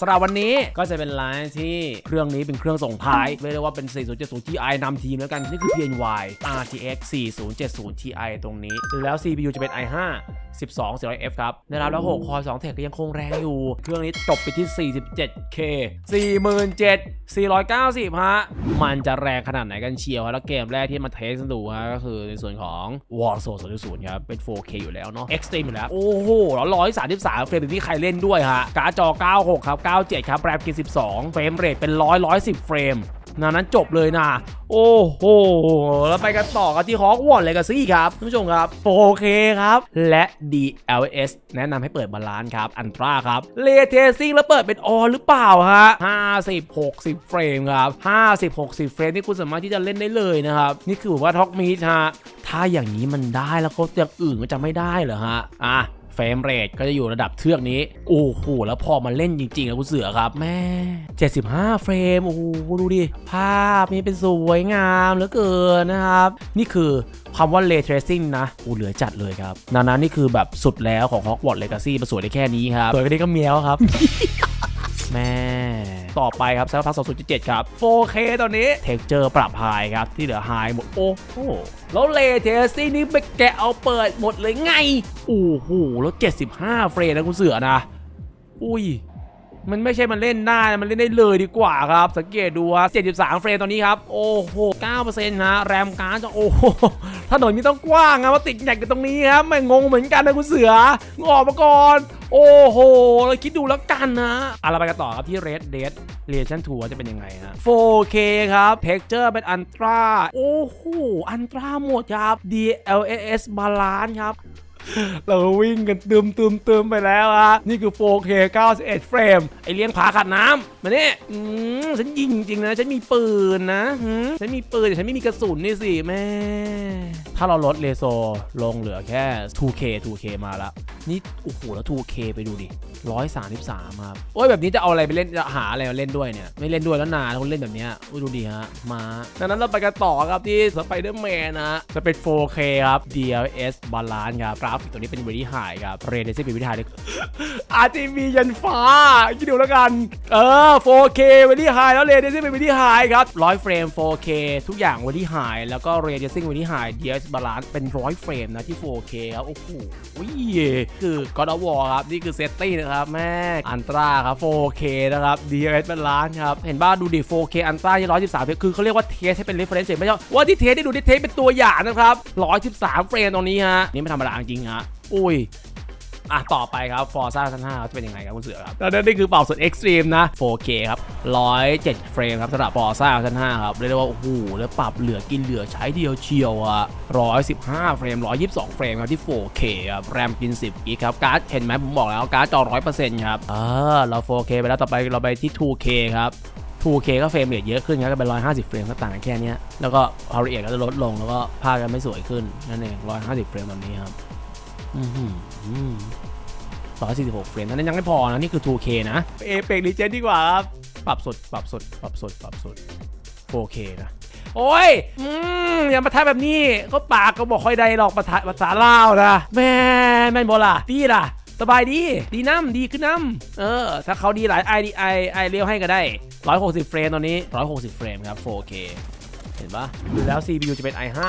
สำหรับวันนี้ก็จะเป็นไลน์ที่เครื่องนี้เป็นเครื่องส่งท้ายเรียกได้ว่าเป็น 4070 Ti นำทีมแล้วกัน นี่คือ PNY RTX 4070 Ti ตรงนี้ แล้ว CPU จะเป็น i5 12 400F ครับนะครับแล้ว6คอย2เทคก็ยังคงแรงอยู่ เครื่องนี้จบไปที่ 47K 47,490 ฮะ มันจะแรงขนาดไหนกันเชียวฮะแล้วเกมแรกที่มาเทสดูฮะก็คือในส่วนของ Warzone 0.0ครับ เป็น 4K อยู่แล้วเนาะ Extreme อยู่แล้ว โอ้โหแล้ว133 เฟรมที่ใครเล่นด้วยฮะการ์ดจอ 96 ครับ 97 ครับแรมกิน12 เฟรมเรทเป็น 100 110 เฟรมนานั้นจบเลยนะ โอ้โห แล้วไปกันต่อกันที่ฮอกวอตเลยกับซี่ครับท่านผู้ชมครับ 4K ครับ และ DLS แนะนำให้เปิดบาลานซ์ครับอันตราครับเลเทซิ่งแล้วเปิดเป็นออหรือเปล่าฮะ50 60 เฟรมครับ 50 60 เฟรมนี่คุณสามารถที่จะเล่นได้เลยนะครับ นี่คือว่าท็อกมีฮะถ้าอย่างนี้มันได้แล้วก็อย่างอื่นก็จะไม่ได้เหรอฮะอะ เฟรมเรทก็จะอยู่ระดับเทือกนี้ โอ้โห แล้วพอมาเล่นจริงๆนะคุณเสือครับ แม่ 75 เฟรม โอ้โห ดูดิ ภาพนี่เป็นสวยงามเหลือเกินนะครับ นี่คือคำว่า Ray Tracing นะโอ้เหลือจัดเลยครับนานานี่คือแบบสุดแล้วของ Hogwarts Legacy มาสวยได้แค่นี้ครับสวยก็ได้ก็เมียวครับแม่ ต่อไปครับ Cyberpunk 2077 ครับ 4K ตอนนี้เทคเจอร์ปรับไฮครับ ที่เหลือไฮหมด โอ้โห แล้วเลเทสซี่นี่ไปแกะเอาเปิดหมดเลยไง โอ้โห แล้ว 75 เฟรมนะคุณเสือนะ อุ้ยมันไม่ใช่มันเล่นได้ มันเล่นได้เลยดีกว่าครับ สังเกตดูว่า73 เฟรมตอนนี้ครับ โอ้โห 9%นะ แรมการ์ดจะโอ้โห ถนนมีต้องกว้างนะมาติดแหนกกันตรงนี้ครับไม่งงเหมือนกันนะคุณเสืองออกมาก่อน โอ้โหเราคิดดูแล้วกันนะเอาเราไปกันต่อครับที่ Red Dead Redemption 2จะเป็นยังไงฮะ 4K ครับ Texture เป็น Ultra โอ้โห Ultra หมดครับ DLSS Balance ครับเราวิ่งกันตืมตืมตืมไปแล้วอะนี่คือ 4K 91 เฟรม ไอเลี้ยงผาขัดน้ำมาเนี่ยอืมฉันยิงจริงนะ ฉันมีปืนนะ ฉันมีปืนแต่ฉันไม่มีกระสุนนี่สิแม่ถ้าเราลดเลโซลงเหลือแค่ 2K 2K มาแล้วนี่โอ้โหแล้ว 2K ไปดูดิ133ครับโอ้ยแบบนี้จะเอาอะไรไปเล่นจะหาอะไรมาเล่นด้วยเนี่ยไม่เล่นด้วยแล้วนานคนเล่นแบบเนี้ยอุ้ยดูดิฮะมาดังนั้นเราไปกันต่อครับที่สไปเดอร์แมนนะจะเป็น 4K ครับ DLS Balance ครับกราฟิกตัวนี้เป็น Very High ครับ Ray Tracing เป็น Very High เลย RGB ยันฟ้าคิดดูแล้วกัน เออ 4K Very High แล้ว Ray Tracing เป็น Very High ครับ100เฟรม 4K ทุกอย่าง Very High แล้วก็ Ray Tracing Very High DLS Balance เป็นร้อยเฟรมนะที่ 4K ครับ โอ้โหคือ God of War ครับ นี่คือเซตตี้นะครับแม่อันตราครับ 4K นะครับ DLS Balance ครับ เห็นบ้าดูดิ 4K อันตราที่113เฟรมคือเขาเรียกว่าเทสให้เป็น reference ไม่ใช่ว่าที่เทสได้ดูที่เทสเป็นตัวอย่างนะครับ113 เฟรมตรงนี้ฮะนี่ไม่ธรรมดาจริงฮะอุ้ย อะต่อไปครับ Forza 5จะเป็นยังไงครับคุณเสือครับแล้วนั่นนี่คือเป่าสุด Extreme นะ 4K ครับ 107 เฟรมครับสำหรับ Forza 5ครับ เรียกได้ว่า โอ้โห แล้วปรับเหลือกินเหลือใช้เดียวเชียวอะ115 เฟรม 122 เฟรมครับที่ 4K ครับ แรมกิน 10กิกครับ การ์ดเห็นไหมผมบอกแล้วการ์ดจอ 100%ครับเออเรา 4K ไปแล้วต่อไปเราไปที่ 2K ครับ 2K ก็เฟรมเรทเยอะขึ้นครับก็เป็น 150 เฟรมก็ต่างกันแค่นี้แล้วก็ความละเอียดก็จะลดลงแล้วก็ภาพก็ไม่สวยขึ้นนั่นเอง150 เฟรมแบบนี้ครับ อือหือ146เฟรมนั้นยังไม่พอนะนี่คือ 2K นะเอเปกรีเจนดีกว่าครับ ปรับสุดปรับสุดปรับสุดปรับสุด 4K นะ โอ้ย อืม อย่ามาท้าแบบนี้ ก็ปากก็บอกค่อยได้หรอกภาษาภาษาลาวนะ แม่แม่นบอล่ะดีล่ะ สบายดี ดีน้ำดีขึ้นน้ำเออ ถ้าเขาดีหลายไอดีไอไอเลี้ยวให้ก็ได้ 160 เฟรมตอนนี้ 160 เฟรมครับ 4K เห็นปะแล้ว CPU จะเป็น i5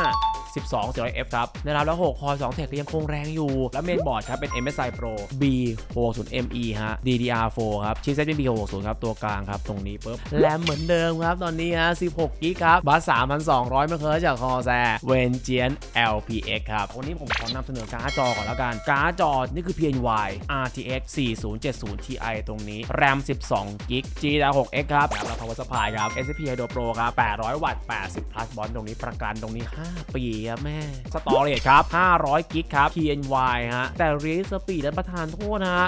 12 400F ครับนะครับแล้ว 6 คอย2เทคก็ยังคงแรงอยู่ แล้วเมนบอร์ดครับ เป็น MSI Pro B60ME ฮะ DDR4 ครับชิปเซ็ตเป็น B60 ครับ ตัวกลางครับ ตรงนี้ปุ๊บแรมเหมือนเดิมครับ ตอนนี้ฮะ 16กิกครับบัส3,200ไม่เคยจากคอแซเวนเจียน LPX ครับ วันนี้ผมขอนำเสนอการ์ดจอก่อนแล้วกัน การ์ดจอ นี่คือ PNY RTX 4070 Ti ตรงนี้แรม12กิก GDDR6X ครับแล้ว power supply ครับ SSP Hydro Pro ครับ800 วัตต์80 plus บอลตรงนี้ประกันตรงนี้ 5 ปีครับแม่ สตอเรจครับ 500 กิกครับ PNY ฮะ แต่รีสปีดและประธานโทษนะฮะ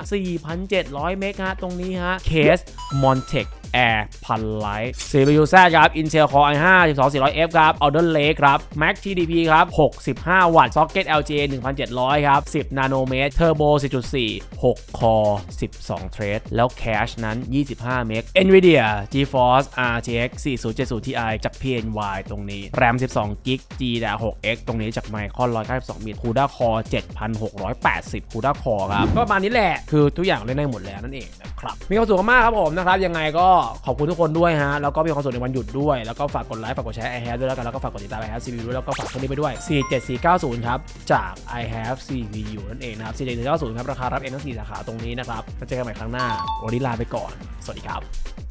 4,700 เมกฮะ ตรงนี้ฮะ เคสมอนเทค Montech Air พันไลท์ CPU Z ครับ Intel Core i5 12400F ครับ Alder Lake ครับ Max TDP ครับ65วัตต์ Socket LGA 1700ครับ10นาโนเมตร Turbo 4.4 6 Core 12 Thread แล้ว Cache นั้น25เมก NVIDIA GeForce RTX 4070 Ti จาก PNY ตรงนี้ RAM 12 g b GDDR6X ตรงนี้จาก Micron 192มิล CUDA Core 7680 CUDA Core ครับ ก็ประมาณนี้แหละ คือทุกอย่างเล่นได้หมดแล้วนั่นเองนะครับ มีความสุขมากครับผมนะครับ ยังไงก็ขอบคุณทุกคนด้วยฮะ แล้วก็มีความสุขในวันหยุดด้วย แล้วก็ฝากกดไลค์ ฝากกดแชร์ i have ด้วยแล้วกัน แล้วก็ฝากกดติดตาม i have CPU ด้วย แล้วก็ฝากคนนี้ไปด้วย 47490 ครับ จาก i have CPU นั่นเองนะครับ 47490 ครับ ราคารับเองทั้ง4สาขาตรงนี้นะครับ แล้วเจอกันใหม่ครั้งหน้า วันนี้ลาไปก่อน สวัสดีครับ